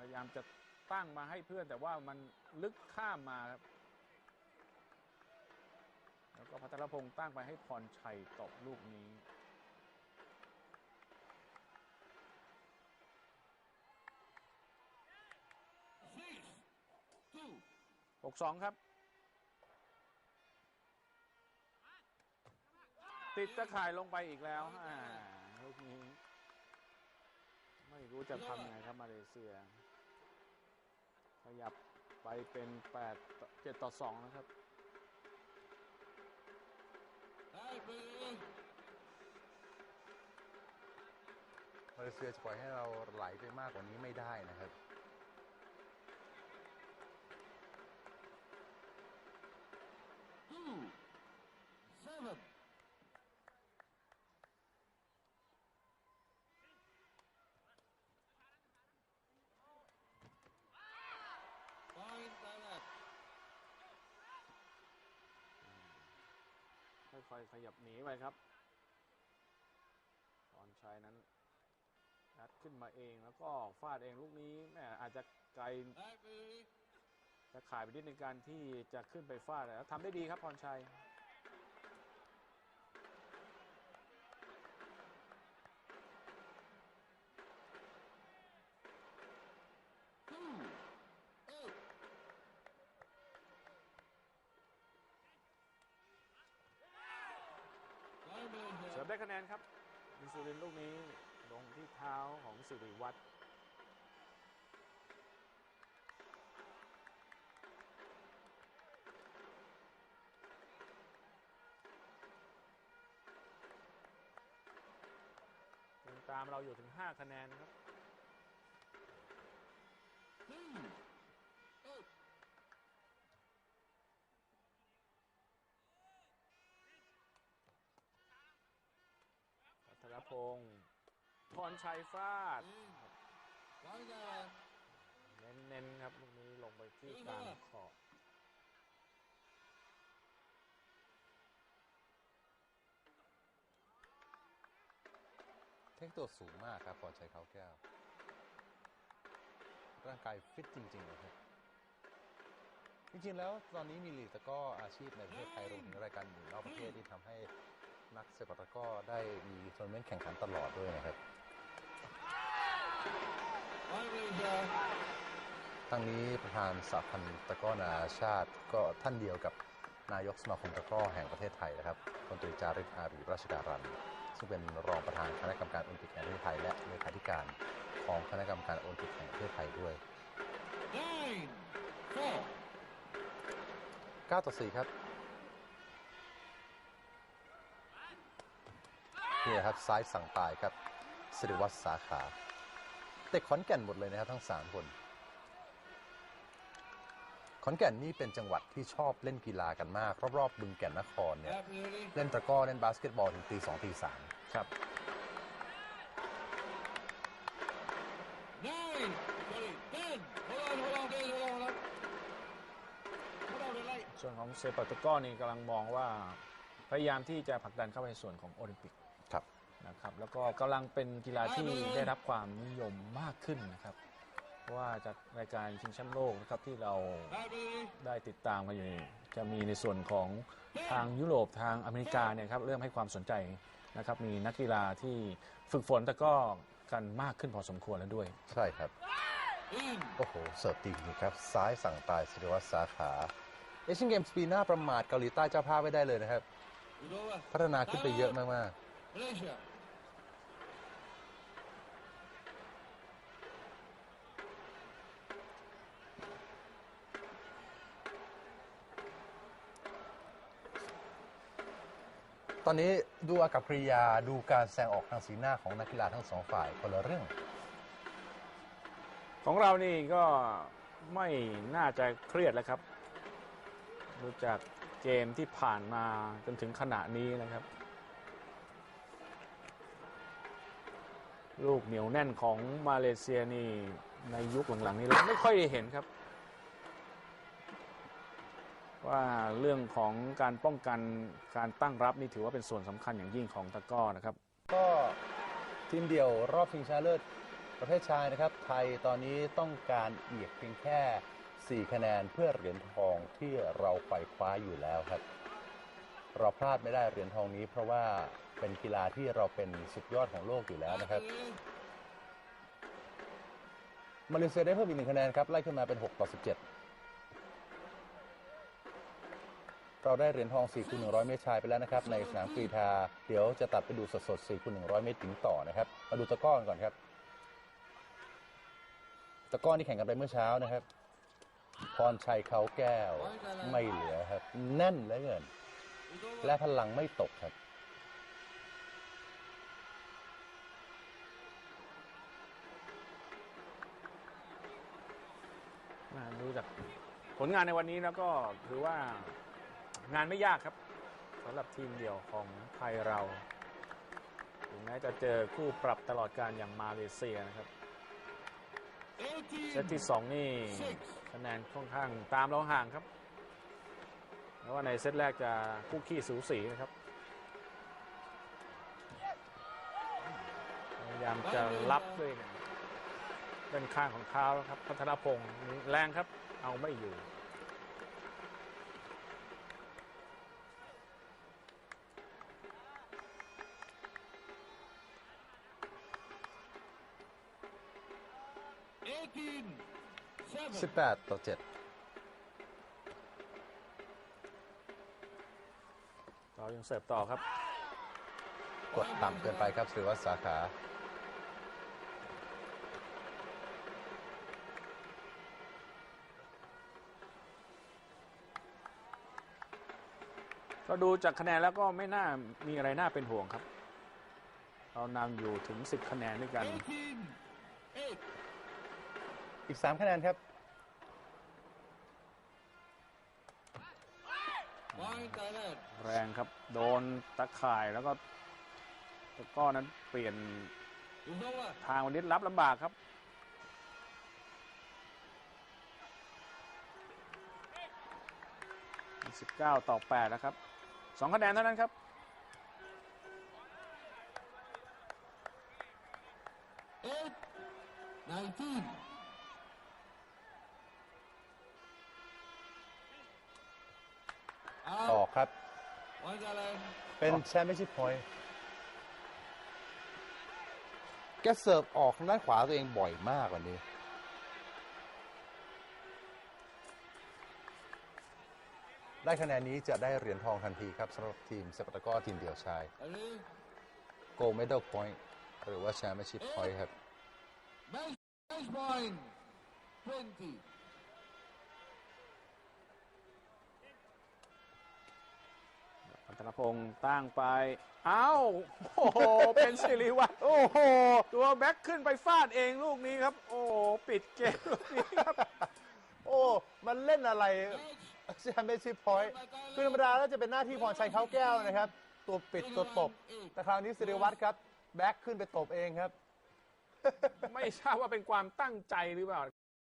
พยายามจะตั้งมาให้เพื่อนแต่ว่ามันลึกข้ามมาครับ แล้วก็พัทรพงศ์ตั้งไปให้พรชัยตบลูกนี้ Six, two. 6-2ครับ ติดตะข่ายลงไปอีกแล้วอ่าลูกนี้ ไม่รู้จะทำไงครับมาเลเซีย ยับไปเป็น8ต่อ7ต่อ 2 นะครับ Hey, baby. มาเลเซียจะปล่อยให้เราไหลไปมากกว่านี้ไม่ได้นะครับ ค่อยๆขยับหนีไปครับพรชัยนั้นนัดขึ้นมาเองแล้วก็ฟาดเองลูกนี้แม่อาจจะไกลจะขายไปนิดในการที่จะขึ้นไปฟาดแล้วทำได้ดีครับพรชัย Two, eight. เสริมได้ คะแนนครับมิสุรินลูกนี้ลงที่เท้าของสิริวัตรตามเราอยู่ถึง 5 คะแนนครับ พงศ์พรชัยฟาดเน้นๆครับลูกนี้ลงไปที่กลางขอบเทคตัวสูงมากครับพรชัยเขาแก้ว ร่างกายฟิตจริงๆเลยครับจริงๆแล้วตอนนี้มีลีตะก้ออาชีพในประเทศไทยรวมถึงรายการอื่นนอกประเทศที่ทำให้ นักเซปัตะกร้อได้มีทัวร์นาเมนต์แข่งขันตลอดด้วยนะครับทั้งนี้ประธานสหพันธ์ตะก้อนาชาติก็ท่านเดียวกับนายกสมาคมตะก้อแห่งประเทศไทยนะครับพลตรีจาริกอารีราชการัน ซึ่งเป็นรองประธานคณะกรรมการโอลิมปิกแห่งประเทศไทย และเลขาธิการของคณะกรรมการโอลิมปิกแห่งประเทศไทยด้วย9ต่อ4ครับ นี่นะครับซ้ายสั่งตายครับสิริวัฒน์สาขาเด็กขอนแก่นหมดเลยนะครับทั้ง 3 คน ขอนแก่นนี่เป็นจังหวัดที่ชอบเล่นกีฬากันมาก รอบๆบึงแก่นนครเนี่ย Hey, baby. เล่นตะกร้อเล่นบาสเกตบอลถึงตีสองตีสามครับ Nine, sorry, ten. Hold on, hold on, guys, hold on, hold on. Hold on, the light. ส่วนของเซปัตะกร้อนี่กำลังมองว่าพยายามที่จะผลักดันเข้าไปในส่วนของโอลิมปิกครับ นะครับแล้วก็กำลังเป็นกีฬาที่ได้รับความนิยมมากขึ้นนะครับ เพราะว่าจากรายการชิงแชมป์โลกนะครับที่เรา Hey, baby. ได้ติดตามกันอยู่นี่จะมีในส่วนของทางยุโรปทางอเมริกาเนี่ยครับเริ่มให้ความสนใจนะครับมีนักกีฬาที่ฝึกฝนแต่ก็กันมากขึ้นพอสมควรแล้วด้วย ใช่ครับ In. โอ้โห เสิร์ฟตีจริงๆครับ ซ้ายสั่งตายสิริวัฒน์สาขาเอเชียนเกมส์ปีหน้าประมาทเกาหลีใต้เจ้าภาพไม่ได้เลยนะครับ It's over. พัฒนาขึ้นไปเยอะมาก Malaysia. ๆ ตอนนี้ดูอากับกริยาดูการแสดงออกทางสีหน้าของนักกีฬาทั้งสองฝ่ายคนละเรื่อง ของเรานี่ก็ไม่น่าจะเครียดแล้วครับดูจากเกมที่ผ่านมาจนถึงขณะนี้นะครับ ลูกเหนียวแน่นของมาเลเซียนี่ในยุคหลังๆนี้เราไม่ค่อยได้เห็นครับ ว่าเรื่องของการป้องกันการตั้งรับนี่ถือว่าเป็นส่วนสำคัญอย่างยิ่งของตะกร้อนะครับ ก็ทีมเดี่ยวรอบชิงชนะเลิศประเภทชายนะครับ ไทยตอนนี้ต้องการเอียกเพียงแค่ 4 คะแนนเพื่อเหรียญทองที่เราไขว่คว้าอยู่แล้วครับ เราพลาดไม่ได้เหรียญทองนี้ เพราะว่าเป็นกีฬาที่เราเป็นสุดยอดของโลกอยู่แล้วนะครับ มาเลเซียได้เพิ่มอีกหนึ่งคะแนนครับไล่ขึ้นมาเป็น 6 ต่อ 17 เราได้เหรียญทอง4คูณ100 เมตรชายไปแล้วนะครับในสนามกรีฑาเดี๋ยวจะตัดไปดูสดๆ4คูณ100 เมตรหญิงต่อนะครับ มาดูตะก้อนก่อนครับ ตะก้อนที่แข่งกันไปเมื่อเช้านะครับ พรชัยเขาแก้วไม่เหลือครับ แน่นเหลือเกิน และพลังไม่ตกครับนะดูจากผลงานในวันนี้แล้วก็ถือว่า งานไม่ยากครับสำหรับทีมเดี่ยวของไทยเราถึงแม้จะเจอคู่ปรับตลอดการอย่างมาเลเซียนะครับเซตที่ 2 นี่คะแนนค่อนข้างตามเราห่างครับแล้วว่าในเซตแรกจะคู่ขี้สูสีนะครับพยายามจะรับด้วยด้านข้างของเท้าแล้วครับพัฒนพงศ์นี่แรงครับเอาไม่อยู่ 18ต่อ7เรายังเสิร์ฟต่อครับ กดต่ำเกินไปครับสิริวัฒน์สาขา ก็ดูจากคะแนนแล้วก็ไม่น่ามีอะไรน่าเป็นห่วงครับ เรานำอยู่ถึง 10 คะแนนด้วยกัน อีกสามคะแนนครับ แรงครับ โดนตะข่ายแล้วก็ตะก้อนนั้นเปลี่ยนทางวันนี้รับลำบากครับสิบเก้าต่อแป8นะครับสองคะแนนเท่านั้นครับ19 เป็น championship แกเสิร์ฟออกด้านขวาตัวเองบ่อยมากวันนี้ ได้คะแนนนี้จะได้เหรียญทองทันทีครับสำหรับทีมเซปตะก้อทีมเดี่ยวชายโกลเ medal อยหรือว่า championship ครับ Match point 20 ธนพงศ์ตั้งไป เอ้า โอ้โห เป็นสิริวัตรโอ้โห ตัวแบ็คขึ้นไปฟาดเองลูกนี้ครับ โอ้ปิดเกมลูกนี้ครับ โอ้ มันเล่นอะไรแชมเหมชิพอยต์คือธรรมดาแล้วจะเป็นหน้าที่พรชัยเข้าแก้วนะครับ ตัวปิดตัวตบ แต่คราวนี้สิริวัตรครับ แบ็คขึ้นไปตบเองครับ ไม่ทราบว่าเป็นความตั้งใจหรือเปล่า